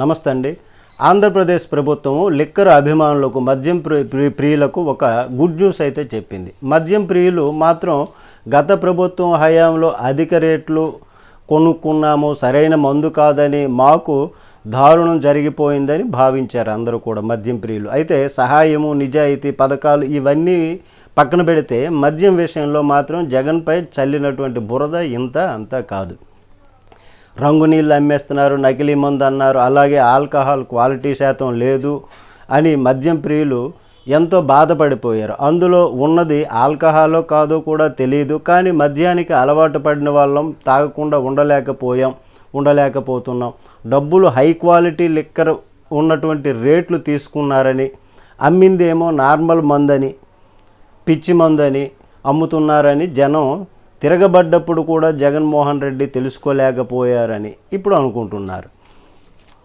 నమస్తే అండి. ఆంధ్రప్రదేశ్ ప్రభుత్వం లిక్కర్ అభిమానులకు మద్యం ప్రి- ప్రి- ప్రియులకు ఒక గుడ్ న్యూస్ అయితే చెప్పింది. మద్యం ప్రియులు మాత్రం గత ప్రభుత్వం హయాంలో అధిక రేట్లు కొనుక్కున్నాము సరైన మందు కాదని మాకు దారుణం జరిగిపోయిందని భావించారు అందరూ కూడా మద్యం ప్రియులు. అయితే సహాయము నిజాయితీ పథకాలు ఇవన్నీ పక్కన పెడితే మద్యం విషయంలో మాత్రం జగన్పై చల్లినటువంటి బురద ఇంత అంతా కాదు. రంగు నీళ్ళు అమ్మేస్తున్నారు నకిలీ మందు అన్నారు అలాగే ఆల్కహాల్ క్వాలిటీ శాతం లేదు అని మద్యం ప్రియులు ఎంతో బాధపడిపోయారు. అందులో ఉన్నది ఆల్కహాలో కాదో కూడా తెలియదు కానీ మద్యానికి అలవాటు పడిన వాళ్ళం తాగకుండా ఉండలేకపోయాం ఉండలేకపోతున్నాం. డబ్బులు హై క్వాలిటీ లిక్కర్ ఉన్నటువంటి రేట్లు తీసుకున్నారని అమ్మిందేమో నార్మల్ మందని పిచ్చి మందని అమ్ముతున్నారని జనం తిరగబడ్డప్పుడు కూడా జగన్మోహన్ రెడ్డి తెలుసుకోలేకపోయారని ఇప్పుడు అనుకుంటున్నారు.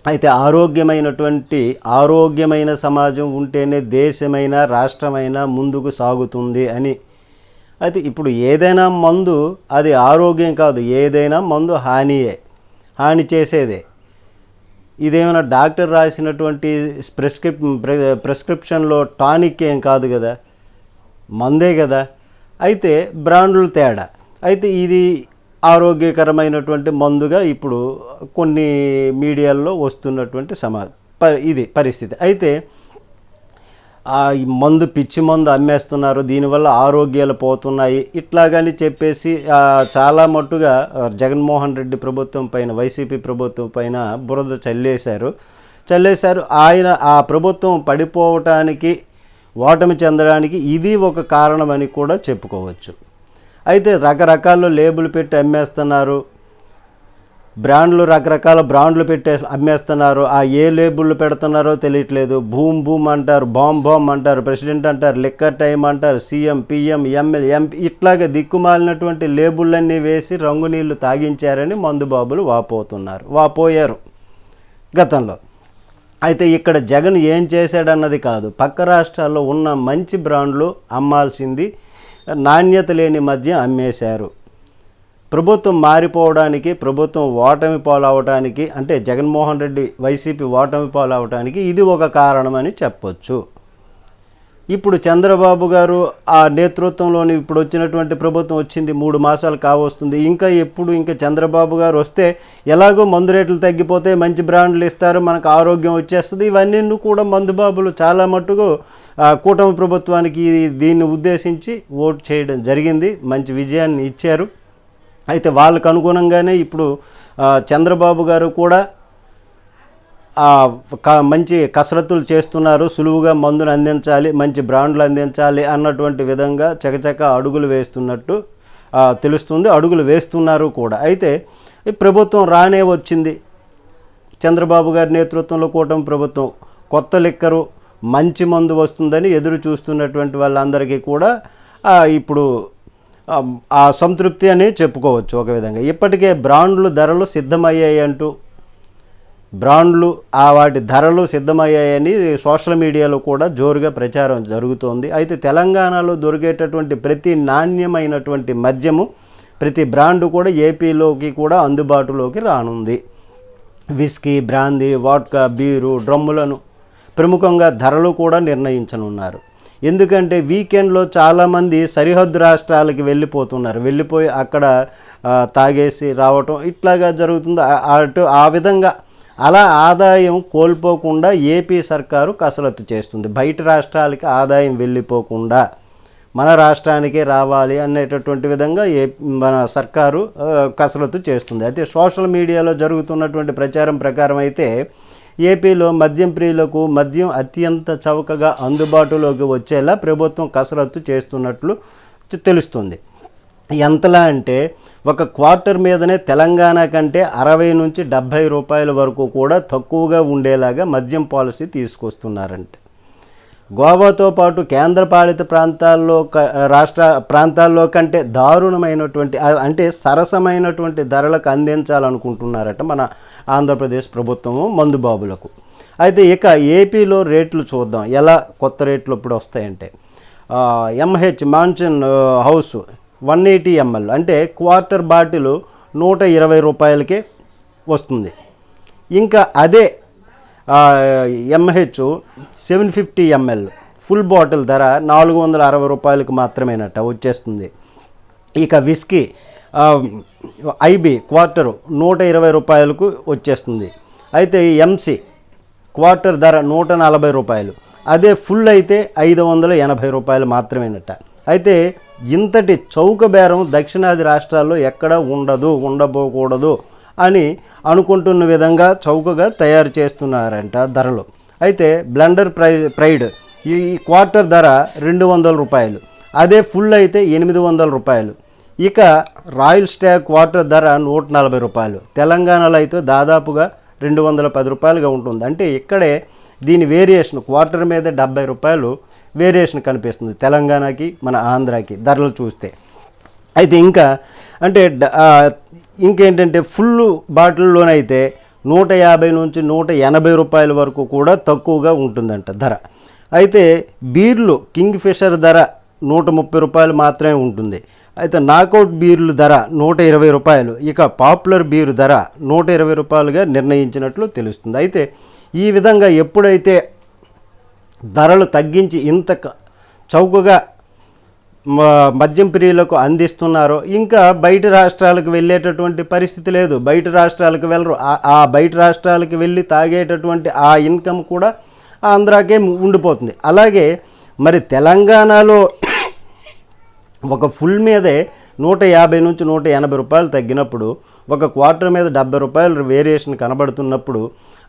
అయితే ఆరోగ్యమైనటువంటి ఆరోగ్యమైన సమాజం ఉంటేనే దేశమైన రాష్ట్రమైన ముందుకు సాగుతుంది అని. అయితే ఇప్పుడు ఏదైనా మందు అది ఆరోగ్యం కాదు ఏదైనా మందు హానియే హాని చేసేదే. ఇదేమైనా డాక్టర్ రాసినటువంటి ప్రిస్క్రిప్ ప్రిస్క్రిప్షన్లో టానిక్ ఏం కాదు కదా మందే కదా. అయితే బ్రాండ్లు తేడా. అయితే ఇది ఆరోగ్యకరమైనటువంటి మందుగా ఇప్పుడు కొన్ని మీడియాల్లో వస్తున్నటువంటి సమా ఇది పరిస్థితి. అయితే ఆ ఈ మందు పిచ్చి మందు అమ్మేస్తున్నారు దీనివల్ల ఆరోగ్యాలు పోతున్నాయి ఇట్లాగని చెప్పేసి చాలా మట్టుగా జగన్మోహన్ రెడ్డి ప్రభుత్వం పైన వైసీపీ ప్రభుత్వం పైన బురద చల్లేశారు. చల్లేశారు. ఆయన ఆ ప్రభుత్వం పడిపోవటానికి ఓటమి చెందడానికి ఇది ఒక కారణమని కూడా చెప్పుకోవచ్చు. అయితే రకరకాల లేబుల్ పెట్టి అమ్మేస్తున్నారు. బ్రాండ్లు రకరకాల బ్రాండ్లు పెట్టే అమ్మేస్తున్నారు. ఆ ఏ లేబుల్ పెడుతున్నారో తెలియట్లేదు. భూమ్ భూమ్ అంటారు బాంబ్ బాంబ్ అంటారు ప్రెసిడెంట్ అంటారు లిక్కర్ టైం అంటారు సీఎం పిఎం ఎంఎల్ ఎంపీ ఇట్లాగే దిక్కుమాలినటువంటి లేబుళ్ళన్నీ వేసి రంగు నీళ్ళు తాగించారని మందుబాబులు వాపోతున్నారు వాపోయారు గతంలో. అయితే ఇక్కడ జగన్ ఏం చేశాడన్నది కాదు. పక్క రాష్ట్రాల్లో ఉన్న మంచి బ్రాండ్లు అమ్మాల్సింది నాణ్యత లేని మద్యం అమ్మేశారు. ప్రభుత్వం మారిపోవడానికి ప్రభుత్వం ఓటమి పాలవడానికి అంటే జగన్మోహన్ రెడ్డి వైసీపీ ఓటమి పాలవడానికి ఇది ఒక కారణమని చెప్పొచ్చు. ఇప్పుడు చంద్రబాబు గారు ఆ నేతృత్వంలోని ఇప్పుడు వచ్చినటువంటి ప్రభుత్వం వచ్చింది మూడు మాసాలు కావస్తుంది. ఇంకా ఎప్పుడు ఇంకా చంద్రబాబు గారు వస్తే ఎలాగో మందు రేట్లు తగ్గిపోతే మంచి బ్రాండ్లు ఇస్తారు మనకు ఆరోగ్యం వచ్చేస్తుంది. ఇవన్నీ కూడా మందుబాబులు చాలా మట్టుకు కూటమి ప్రభుత్వానికి దీన్ని ఉద్దేశించి ఓటు చేయడం జరిగింది. మంచి విజయాన్ని ఇచ్చారు. అయితే వాళ్ళకు అనుగుణంగానే ఇప్పుడు చంద్రబాబు గారు కూడా మంచి కసరత్తులు చేస్తున్నారు సులువుగా మందును అందించాలి మంచి బ్రాండ్లు అందించాలి అన్నటువంటి విధంగా చకచక అడుగులు వేస్తున్నట్టు తెలుస్తుంది అడుగులు వేస్తున్నారు కూడా. అయితే ఈ ప్రభుత్వం రానే వచ్చింది. చంద్రబాబు గారి నేతృత్వంలో కూటమి ప్రభుత్వం కొత్త లిక్కరు మంచి మందు వస్తుందని ఎదురు చూస్తున్నటువంటి వాళ్ళందరికీ కూడా ఇప్పుడు ఆ సంతృప్తి అని చెప్పుకోవచ్చు ఒక విధంగా. ఇప్పటికే బ్రాండ్లు ధరలు సిద్ధమయ్యాయి అంటూ బ్రాండ్లు ఆ వాటి ధరలు సిద్ధమయ్యాయని సోషల్ మీడియాలో కూడా జోరుగా ప్రచారం జరుగుతోంది. అయితే తెలంగాణలో దొరికేటటువంటి ప్రతి నాణ్యమైనటువంటి మద్యము ప్రతి బ్రాండ్ కూడా ఏపీలోకి కూడా అందుబాటులోకి రానుంది. విస్కీ బ్రాందీ వాడ్కా బీరు డ్రమ్ములను ప్రముఖంగా ధరలు కూడా నిర్ణయించనున్నారు. ఎందుకంటే వీకెండ్లో చాలామంది సరిహద్దు రాష్ట్రాలకి వెళ్ళిపోతున్నారు. వెళ్ళిపోయి అక్కడ తాగేసి రావటం ఇట్లాగా జరుగుతుంది. అటు ఆ విధంగా అలా ఆదాయం కోల్పోకుండా ఏపీ సర్కారు కసరత్తు చేస్తుంది. బయట రాష్ట్రాలకి ఆదాయం వెళ్ళిపోకుండా మన రాష్ట్రానికే రావాలి అనేటటువంటి విధంగా ఏ మన సర్కారు కసరత్తు చేస్తుంది. అయితే సోషల్ మీడియాలో జరుగుతున్నటువంటి ప్రచారం ప్రకారం అయితే ఏపీలో మద్యం ప్రియులకు మద్యం అత్యంత చౌకగా అందుబాటులోకి వచ్చేలా ప్రభుత్వం కసరత్తు చేస్తున్నట్లు తెలుస్తుంది. ఎంతలా అంటే ఒక క్వార్టర్ మీదనే తెలంగాణ కంటే అరవై నుంచి డెబ్భై రూపాయల వరకు కూడా తక్కువగా ఉండేలాగా మద్యం పాలసీ తీసుకొస్తున్నారంట. గోవాతో పాటు కేంద్రపాలిత ప్రాంతాల్లో క- రాష్ట్ర ప్రాంతాల్లో కంటే దారుణమైనటువంటి అంటే సరసమైనటువంటి ధరలకు అందించాలనుకుంటున్నారట మన ఆంధ్రప్రదేశ్ ప్రభుత్వము మందుబాబులకు. అయితే ఇక ఏపీలో రేట్లు చూద్దాం ఎలా కొత్త రేట్లు ఇప్పుడు వస్తాయంటే. MH mansion house one eighty ML. అంటే క్వార్టర్ బాటిల్ నూట ఇరవై రూపాయలకే వస్తుంది. ఇంకా అదే MH seven fifty ML. Full bottle ధర నాలుగు వందల అరవై రూపాయలకు మాత్రమేనట వచ్చేస్తుంది. ఇక విస్కీ ఐబీ క్వార్టర్ నూట ఇరవై రూపాయలకు వచ్చేస్తుంది. అయితే ఎంసీ క్వార్టర్ ధర నూట నలభై రూపాయలు. అదే ఫుల్ అయితే ఐదు వందల ఎనభై రూపాయలు మాత్రమేనట. అయితే ఇంతటి చౌక బేరం దక్షిణాది రాష్ట్రాల్లో ఎక్కడ ఉండదు ఉండబోకూడదు అని అనుకుంటున్న విధంగా చౌకగా తయారు చేస్తున్నారంట ధరలు. అయితే బ్లెండర్ ప్రై ప్రైడ్ ఈ ఈ క్వార్టర్ ధర రెండు వందల రూపాయలు అదే ఫుల్ అయితే ఎనిమిది వందల రూపాయలు. ఇక రాయల్ స్టాక్ క్వార్టర్ ధర నూట నలభై రూపాయలు తెలంగాణలో అయితే దాదాపుగా రెండు వందల పది రూపాయలుగా ఉంటుంది. అంటే ఇక్కడే దీని వేరియేషన్ క్వార్టర్ మీద డెబ్బై రూపాయలు వేరియేషన్ కనిపిస్తుంది తెలంగాణకి మన ఆంధ్రాకి ధరలు చూస్తే. అయితే ఇంకా అంటే ఇంకేంటంటే ఫుల్ బాటిల్లోనైతే నూట యాభై నుంచి నూట ఎనభై రూపాయల వరకు కూడా తక్కువగా ఉంటుందంట ధర. అయితే బీర్లు కింగ్ ఫిషర్ ధర నూట ముప్పై రూపాయలు మాత్రమే ఉంటుంది. అయితే నాకౌట్ బీర్లు ధర నూట ఇరవై రూపాయలు. ఇక పాపులర్ బీరు ధర నూట ఇరవై రూపాయలుగా నిర్ణయించినట్లు తెలుస్తుంది. అయితే ఈ విధంగా ఎప్పుడైతే ధరలు తగ్గించి ఇంత క- చౌకగా మద్యం ప్రియులకు అందిస్తున్నారో ఇంకా బయట రాష్ట్రాలకు వెళ్ళేటటువంటి పరిస్థితి లేదు. బయట రాష్ట్రాలకు వెళ్ళరు. ఆ బయట రాష్ట్రాలకు వెళ్ళి తాగేటటువంటి ఆ ఇన్కమ్ కూడా ఆంధ్రాకే ఉండిపోతుంది. అలాగే మరి తెలంగాణలో ఒక ఫుల్ మీదే నూట యాభై నుంచి నూట ఎనభై రూపాయలు తగ్గినప్పుడు ఒక క్వార్టర్ మీద డెబ్బై రూపాయలు వేరియేషన్ కనబడుతున్నప్పుడు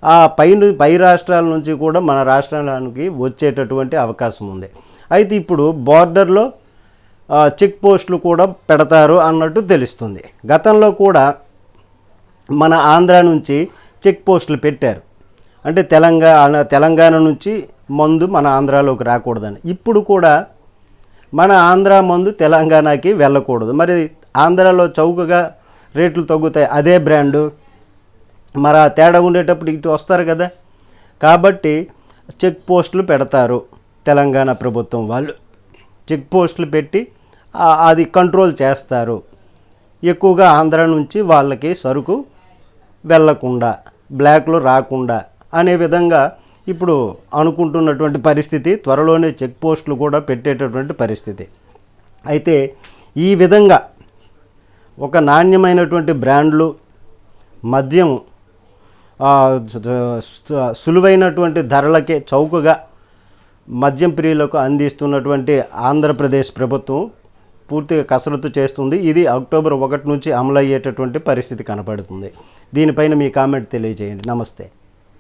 ఆ పై పై రాష్ట్రాల నుంచి కూడా మన రాష్ట్రానికి వచ్చేటటువంటి అవకాశం ఉంది. అయితే ఇప్పుడు బార్డర్లో చెక్ పోస్టులు కూడా పెడతారు అన్నట్టు తెలుస్తుంది. గతంలో కూడా మన ఆంధ్ర నుంచి చెక్ పోస్టులు పెట్టారు. అంటే తెలంగాణ తెలంగాణ నుంచి మందు మన ఆంధ్రాలోకి రాకూడదని. ఇప్పుడు కూడా మన ఆంధ్ర మందు తెలంగాణకి వెళ్ళకూడదు. మరి ఆంధ్రాలో చౌకగా రేట్లు తగ్గుతాయి. అదే బ్రాండు. మరి ఆ తేడా ఉండేటప్పుడు ఇటు వస్తారు కదా. కాబట్టి చెక్ పోస్టులు పెడతారు తెలంగాణ ప్రభుత్వం వాళ్ళు. చెక్ పోస్టులు పెట్టి అది కంట్రోల్ చేస్తారు. ఎక్కువగా ఆంధ్ర నుంచి వాళ్ళకి సరుకు వెళ్ళకుండా బ్లాక్లో రాకుండా అనే విధంగా ఇప్పుడు అనుకుంటున్నటువంటి పరిస్థితి త్వరలోనే చెక్ పోస్టులు కూడా పెట్టేటటువంటి పరిస్థితి. అయితే ఈ విధంగా ఒక నాణ్యమైనటువంటి బ్రాండ్లు మద్యం సులువైనటువంటి ధరలకే చౌకగా మద్యం ప్రియులకు అందిస్తున్నటువంటి ఆంధ్రప్రదేశ్ ప్రభుత్వం పూర్తిగా కసరత్తు చేస్తుంది. ఇది అక్టోబర్ ఒకటి నుంచి అమలు అయ్యేటటువంటి పరిస్థితి కనపడుతుంది. దీనిపైన మీ కామెంట్ తెలియజేయండి. నమస్తే.